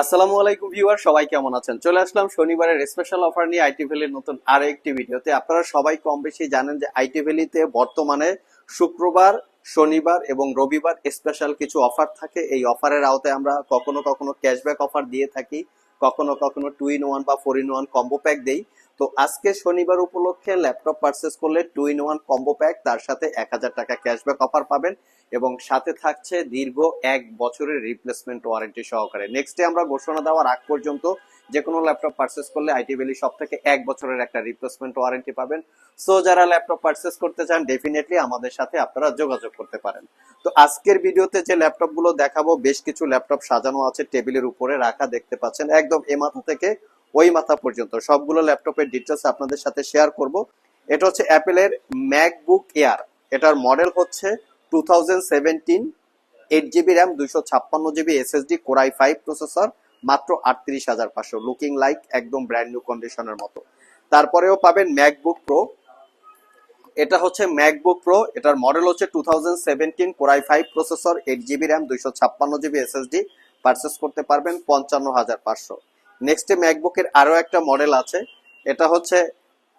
আসসালামু আলাইকুম ভিউয়ার, সবাই কেমন আছেন? চলে আসলাম শনিবারের স্পেশাল অফার নিয়ে আইটি ভ্যালির নতুন আরও একটি ভিডিওতে। আপনারা সবাই কম বেশি জানেন যে আইটি ভ্যালিতে বর্তমানে শুক্রবার, শনিবার এবং রবিবার স্পেশাল কিছু অফার থাকে। এই অফারের আওতায় আমরা কখনো কখনো ক্যাশব্যাক অফার দিয়ে থাকি, কখনো কখনো টু ইন ওয়ান বা four in one combo pack দেই। তো আজকে শনিবার উপলক্ষে ল্যাপটপ পারচেস করলে two in one combo pack তার সাথে এক হাজার টাকা ক্যাশব্যাক অফার পাবেন। এবং সাথে থাকছে দীর্ঘ এক বছরের রিপ্লেসমেন্ট ওয়ারেন্টি সহকারে। নেক্সট ডে আমরা ঘোষণা দেওয়ার আগ পর্যন্ত যে কোনো ল্যাপটপ পারচেস করলে আইটি ভ্যালি সব থেকে এক বছরের একটা রিপ্লেসমেন্ট ওয়ারেন্টি পাবেন। সো যারা ল্যাপটপ পারচেস করতে চান ডেফিনেটলি আমাদের সাথে আপনারা যোগাযোগ করতে পারেন। তো আজকের ভিডিওতে যে ল্যাপটপগুলো দেখাবো, বেশ কিছু ল্যাপটপ সাজানো আছে টেবিলের উপরে রাখা দেখতে পাচ্ছেন। একদম এ মাথা থেকে ওই মাথা পর্যন্ত সবগুলো ল্যাপটপের ডিটেলস আপনাদের সাথে শেয়ার করব। এটা হচ্ছে অ্যাপেলের ম্যাকবুক এয়ার এটার মডেল হচ্ছে two thousand seventeen eight GB RAM দুইশো ছাপ্পান্ন GB SSD core i five processor মাত্র আটত্রিশ হাজার পাঁচশো। লুকিং লাইক একদম ব্র্যান্ড নিউ কন্ডিশনের মতো। তারপরেও পাবেন ম্যাকবুক প্রো এটা হচ্ছে ম্যাকবুক প্রো এটার মডেল হচ্ছে two thousand seventeen core i five processor eight GB RAM দুইশো ছাপ্পান্ন জিবি এসএসডি পারচেস করতে পারবেন পঞ্চান্ন হাজার পাঁচশো। নেক্সটে ম্যাকবুকের আরও একটা মডেল আছে। এটা হচ্ছে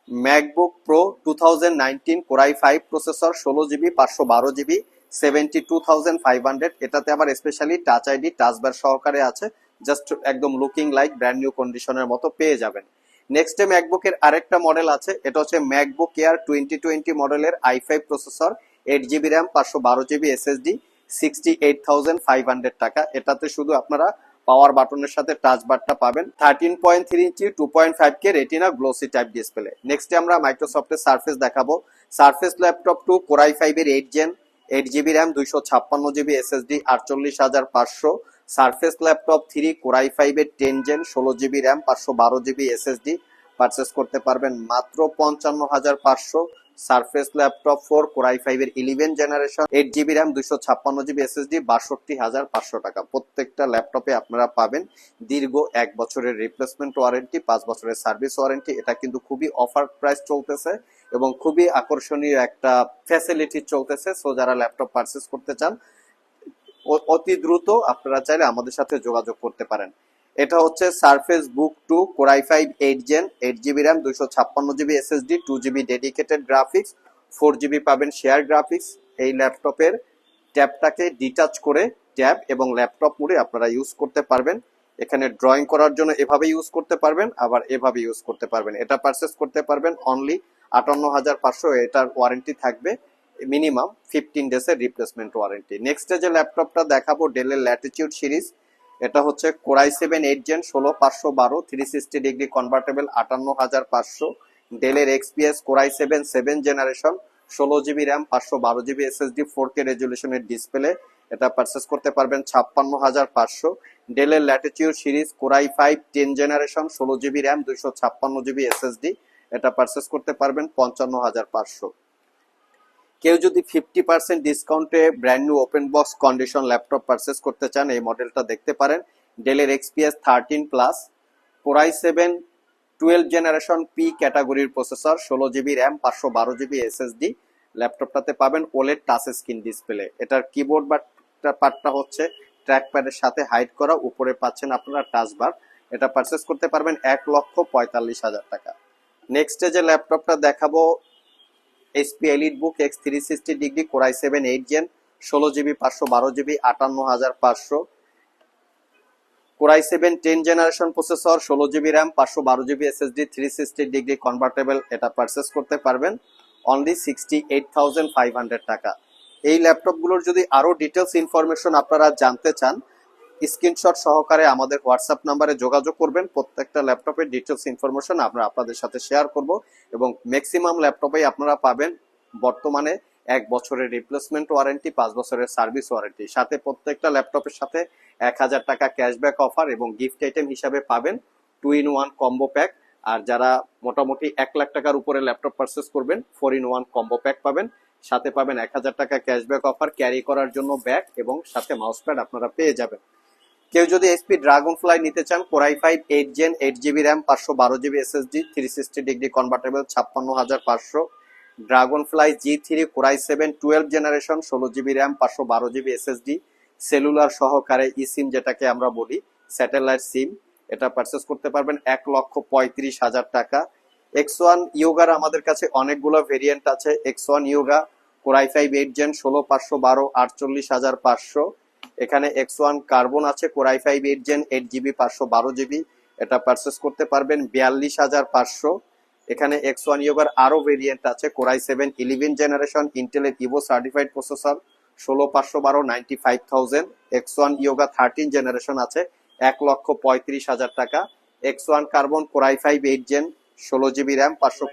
MacBook Pro two thousand nineteen core i five processor ষোলো জিবি পাঁচশো বারো GB seventy two thousand five hundred এটাতে আবার specially touch ID touch bar সহকারে আছে। জাস্ট একদম লুকিং লাইক ব্র্যান্ড নিউ কন্ডিশনের মতো পেয়ে যাবেন। নেক্সট ম্যাকবুকের আরেকটা মডেল আছে। এটা হচ্ছে ম্যাকবুক এয়ার টোয়েন্টি টোয়েন্টি মডেলের i five processor eight GB RAM পাঁচশো বারো GB SSD sixty eight thousand five hundred টাকা। এটাতে শুধু আপনারা পাওয়ার বাটনের সাথে টাচ বারটা পাবেন। Thirteen point three inch two point five K retina glossy type display next আমরা মাইক্রোসফটের সার্ফেস দেখাবো। Surface laptop two core i five এর eight gen eight GB RAM দুইশো ছাপ্পান্ন জিবি এসএসডি আটচল্লিশ হাজার পাঁচশো। Surface laptop three core i five এর টেন জেন ষোলো জিবি র্যাম পাঁচশো বারো জিবি এসএসডি পারচেস করতে পারবেন মাত্র পঞ্চান্ন হাজার পাঁচশো। Surface laptop four core i five এর eleven generation eight GB RAM দুইশো ছাপ্পান্ন জিবি এসএসডি বাষট্টি হাজার পাঁচশো টাকা। প্রত্যেকটা ল্যাপটপে আপনারা পাবেন দীর্ঘ এক বছরের রিপ্লেসমেন্ট ওয়ারেন্টি পাঁচ বছরের সার্ভিস ওয়ারেন্টি এটা কিন্তু খুবই অফার প্রাইস চলতেছে এবং খুবই আকর্ষণীয় একটা ফ্যাসিলিটি চলতেছে। সো যারা ল্যাপটপ পারচেস করতে চান অতি দ্রুত আপনারা চাইলে আমাদের সাথে যোগাযোগ করতে পারেন। এটা হচ্ছে Surface Book two core i five eight gen eight GB RAM দুশো ছাপ্পান্ন GB SSD two GB dedicated graphics four GB পাবেন শেয়ার গ্রাফিক্স এই ল্যাপটপের ট্যাবটাকে ডিটাচ করে ট্যাব এবং ল্যাপটপ মুড়ে আপনারা ইউজ করতে পারবেন। এখানে ড্রয়িং করার জন্য এভাবে ইউজ করতে পারবেন, আবার এভাবে ইউজ করতে পারবেন। এটা পারচেস করতে পারবেন অনলি আটান্ন হাজার পাঁচশো, এটার ওয়ারেন্টি থাকবে মিনিমাম ফিফটিন ডেজের রিপ্লেসমেন্ট ওয়ারেন্টি নেক্সট যে ল্যাপটপটা দেখাবো ডেলের ল্যাটিটিউড সিরিজ এটা হচ্ছে কোরাই সেভেন এইট জেন ষোলো পাঁচশো বারো থ্রি সিক্সটি ডিগ্রি কনভার্টেবল আটান্ন হাজার পাঁচশো। ডেলের XPS core i seven seven generation ষোলো জিবি র্যাম, পাঁচশো বারো জিবি এসএসডি ফোর কে রেজুলেশনের ডিসপ্লে এটা পারচেস করতে পারবেন ছাপ্পান্ন হাজার পাঁচশো। ডেলের latitude series core i five ten generation ষোলো জিবি র্যাম, দুইশো ছাপ্পান্ন জিবি এসএসডি এটা পারচেস করতে পারবেন পঞ্চান্ন হাজার পাঁচশো। কেউ যদি ফিফটি পার্সেন্ট ডিসকাউন্টে brand new open box condition laptop purchase করতে চান, এই মডেলটা দেখতে পারেন। ডেলের XPS thirteen plus core i seven twelve generation P ক্যাটাগরির প্রসেসর ষোলো জিবি র্যাম পাঁচশো বারো জিবি এসএসডি ল্যাপটপটাতে পাবেন ওলেড টাচ স্ক্রিন ডিসপ্লে এটার কিবোর্ড বা পার্টটা হচ্ছে ট্র্যাক প্যাডের সাথে হাইড করা, উপরে পাচ্ছেন আপনারা টাচ বার এটা পারচেস করতে পারবেন এক লক্ষ পঁয়তাল্লিশ হাজার টাকা। নেক্সটে যে ল্যাপটপটা দেখাবো HP Elite Book X three sixty degree core i seven eight gen ষোলো জিবি পাঁচশো বারো জিবি আটান্ন হাজার পাঁচশো। Core i seven ten generation processor ষোলো জিবি র্যাম পাঁচশো বারো GB SSD three sixty degree convertible এটা পারচেস করতে পারবেন। Only sixty eight thousand five hundred টাকা। এই ল্যাপটপগুলোর যদি আরও ডিটেলস ইনফরমেশন আপনারা জানতে চান স্ক্রিনশট সহকারে আমাদের হোয়াটসঅ্যাপ নাম্বারে যোগাযোগ করবেন। প্রত্যেকটা ল্যাপটপের ডিটেলস ইনফরমেশন আমরা আপনাদের সাথে শেয়ার করব এবং ম্যাক্সিমাম ল্যাপটপেই আপনারা পাবেন বর্তমানে এক বছরের রিপ্লেসমেন্ট ওয়ারেন্টি পাঁচ বছরের সার্ভিস ওয়ারেন্টি সাথে প্রত্যেকটা ল্যাপটপের সাথে এক হাজার টাকা ক্যাশব্যাক অফার এবং গিফট আইটেম হিসাবে পাবেন two in one combo pack আর যারা মোটামুটি এক লাখ টাকার উপরে ল্যাপটপ পারচেস করবেন four in one combo pack পাবেন। সাথে পাবেন এক হাজার টাকা ক্যাশব্যাক অফার ক্যারি করার জন্য ব্যাগ এবং সাথে মাউস প্যাড আপনারা পেয়ে যাবেন। কেউ যদি এসপি ড্রাগন ফ্লাই নিতে চান core i five eight gen eight GB RAM পাঁচশো বারো GB SSD three sixty degree convertible ছাপ্পান্ন হাজার পাঁচশো। Dragonfly G three core i seven twelve generation ষোলো জিবি র্যাম পাঁচশো বারো জিবি এসএসডি সেলুলার সহকারে ই সিম যেটাকে আমরা বলি স্যাটেলাইট সিম এটা পারচেস করতে পারবেন এক লক্ষ পঁয়ত্রিশ হাজার টাকা। এক্স ওয়ান ইয়োগার আমাদের কাছে অনেকগুলো ভেরিয়েন্ট আছে। X one Yoga core i five eight gen ষোলো, পাঁচশো বারো, আটচল্লিশ হাজার পাঁচশো। এখানে এক্স ওয়ান কার্বন আছে core i five eight gen eight GB পাঁচশো বারো জিবি এটা পারচেস করতে পারবেন বিয়াল্লিশ হাজার পাঁচশো। এখানে এক্স ওয়ান ইয়োগার আরও ভেরিয়েন্ট আছে core i seven eleven generation ইন্টেলের ইভো সার্টিফাইড প্রসেসর ষোলো পাঁচশো বারো ninety five thousand X one Yoga thirteen generation আছে, এক লক্ষ পঁয়ত্রিশ হাজার টাকা। X one carbon core i five eight gen ষোলো জিবি র্যাম পাঁচশো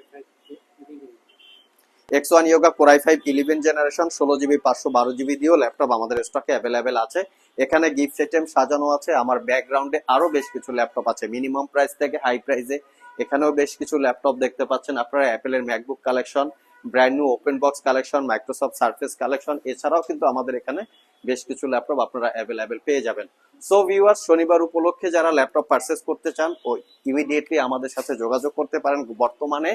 X one Yoga core i five eleven generation ষোলো জিবি পাঁচশো বারো জিবি দিয়েও ল্যাপটপ আমাদের স্টকে অ্যাভেলেবেল আছে। এখানে গিফট আইটেম সাজানো আছে। আমার ব্যাকগ্রাউন্ডে আরও বেশ কিছু ল্যাপটপ আছে। মিনিমাম প্রাইস থেকে হাই প্রাইসে এখানেও বেশ কিছু ল্যাপটপ দেখতে পাচ্ছেন আপনারা। অ্যাপেলের MacBook collection brand new open box collection Microsoft Surface collection এছাড়াও কিন্তু আমাদের এখানে বেশ কিছু ল্যাপটপ আপনারা অ্যাভেলেবেল পেয়ে যাবেন। সো ভিউয়ার্স শনিবার উপলক্ষে যারা ল্যাপটপ পারচেস করতে চান, ও ইমিডিয়েটলি আমাদের সাথে যোগাযোগ করতে পারেন। বর্তমানে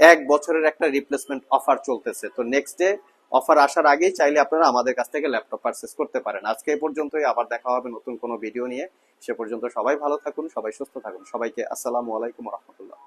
এক বছরের একটা রিপ্লেসমেন্ট অফার চলতেছে। তো নেক্সট ডে অফার আসার আগেই চাইলে আপনারা আমাদের কাছ থেকে ল্যাপটপ পারচেস করতে পারেন। আজকে এই পর্যন্তই, আবার দেখা হবে নতুন কোনো ভিডিও নিয়ে। সে পর্যন্ত সবাই ভালো থাকুন, সবাই সুস্থ থাকুন। সবাইকে আসসালামু আলাইকুম রহমতুল্লাহ।